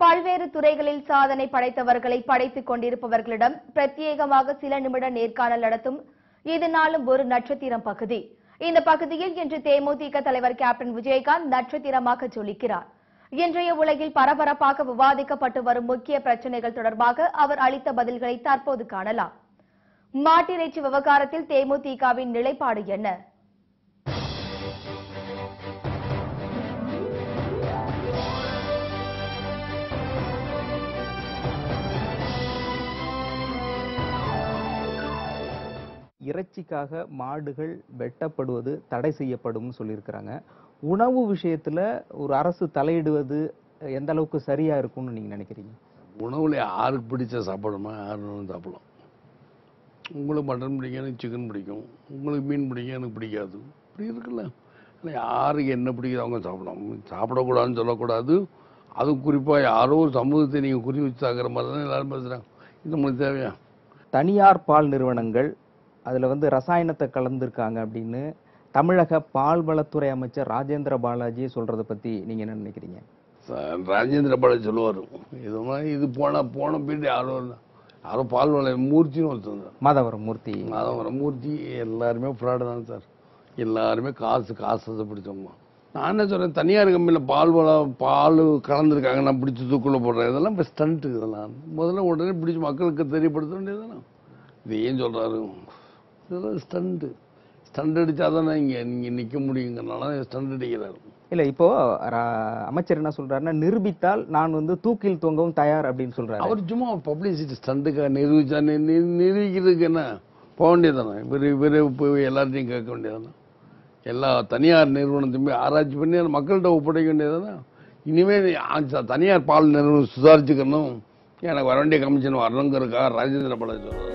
பல்வேறு துறைகளில் சாதனை படைத்தவர்களை படைத்துக் கொண்டிருப்பவர்களிடம் பிரத்யேகமாக சில நிமிட நேர்காணல் நடத்தும் இது நாளும் ஒரு நட்சத்திரம் பகுதி. இந்த பகுதியில் இன்று தேமுதிக தலைவர் கேப்டன் விஜயகாந்த் நட்சத்திரமாக ஜொலிக்கிறார். இன்றைய உலகில் பரபரப்பாக விவாதிக்கப்பட்டு வரும் முக்கிய பிரச்சனைகள் தொடர்பாக அவர் அளித்த பதில்களை தற்போது காணலாம். மாட்டிறைச்சி விவகாரத்தில் தேமுதிகவின் நிலைப்பாடு என்ன? இறைச்சிக்காக மாடுகள் வெட்டப்படுவது தடை செய்யப்படும்னு சொல்லியிருக்கிறாங்க. உணவு விஷயத்துல ஒரு அரசு தலையிடுவது எந்த அளவுக்கு சரியா இருக்கும்னு நீங்க நினைக்கிறீங்க? உணவுல யாருக்கு பிடிச்ச சாப்பிடணுமா யாரும் சாப்பிடலாம். உங்களுக்கு மட்டன் பிடிக்கும் எனக்கு சிக்கன் பிடிக்கும். உங்களுக்கு மீன் பிடிக்கும் எனக்கு பிடிக்காது. இப்படி இருக்குல்ல. இல்லை யாருக்கு என்ன பிடிக்குதோ அவங்க சாப்பிடலாம் சாப்பிடக்கூடாதுன்னு சொல்லக்கூடாது. அதுவும் குறிப்பாக யாரோ ஒரு சமூகத்தை நீங்கள் குறி வச்சு தாக்குற மாதிரி தானே எல்லாரும் பேசுகிறாங்க இது உங்களுக்கு தேவையா? தனியார் பால் நிறுவனங்கள் அதுல வந்து ரசாயனத்தை கலந்திருக்காங்க அப்படின்னு தமிழக பால்வளத்துறை அமைச்சர் ராஜேந்திர பாலாஜி சொல்றதை பத்தி நீங்க என்ன நினைக்கிறீங்க? ராஜேந்திர பாலாஜி சொல்லுவார். இது மாதிரி இது போன போன பீரியட் யாரோ இல்லை. யாரோ பால் வளை மூர்த்தின்னு ஒருத்தர் மாதவரம் மூர்த்தி. மாதவர மூர்த்தி எல்லாருமே ஃப்ராடு தான் சார். எல்லாருமே காசு காசு பிடிச்சோமா நான் என்ன சொல்றேன் தனியார் கம்பெனியில் பால் வளம் பால் கலந்துருக்காங்க நான் பிடிச்சி தூக்குள்ள போடுறேன். இதெல்லாம் இப்போ ஸ்டண்ட்டு இதெல்லாம். முதல்ல உடனே பிடிச்சி மக்களுக்கு தெரியப்படுத்த வேண்டியதுதானே. இது ஏன் சொல்றாரு. இதெல்லாம் ஸ்டண்ட்டு ஸ்டண்ட் அடித்தா தானே இங்கே நீங்கள் நிற்க முடியுங்கிறனால ஸ்டண்ட் அடிக்கிறாரு. இல்ல இப்போ அமைச்சர் என்ன சொல்றாருன்னா நிரூபித்தால் நான் வந்து தூக்கில் தொங்கவும் தயார் அப்படின்னு சொல்றாரு. அவர் சும்மா பப்ளிசிட்டி ஸ்டண்ட்டுக்காக நிரூபிச்சா நிரூபிக்கிறதுக்கு என்ன? போக வேண்டியதானே இவர் இவர் போய் எல்லார்ட்டையும் கேட்க வேண்டியதானே எல்லா தனியார் நிறுவனத்தையுமே ஆராய்ச்சி பண்ணி மக்கள்கிட்ட ஒப்படைக்க வேண்டியதானே இனிமேல் தனியார் பால் நிறுவனம் சுதாரிச்சுக்கணும். எனக்கு வர வேண்டிய கமிஷன் வரணுங்கிறதுக்காக ராஜேந்திர பாலாஜி சொல்றாரு.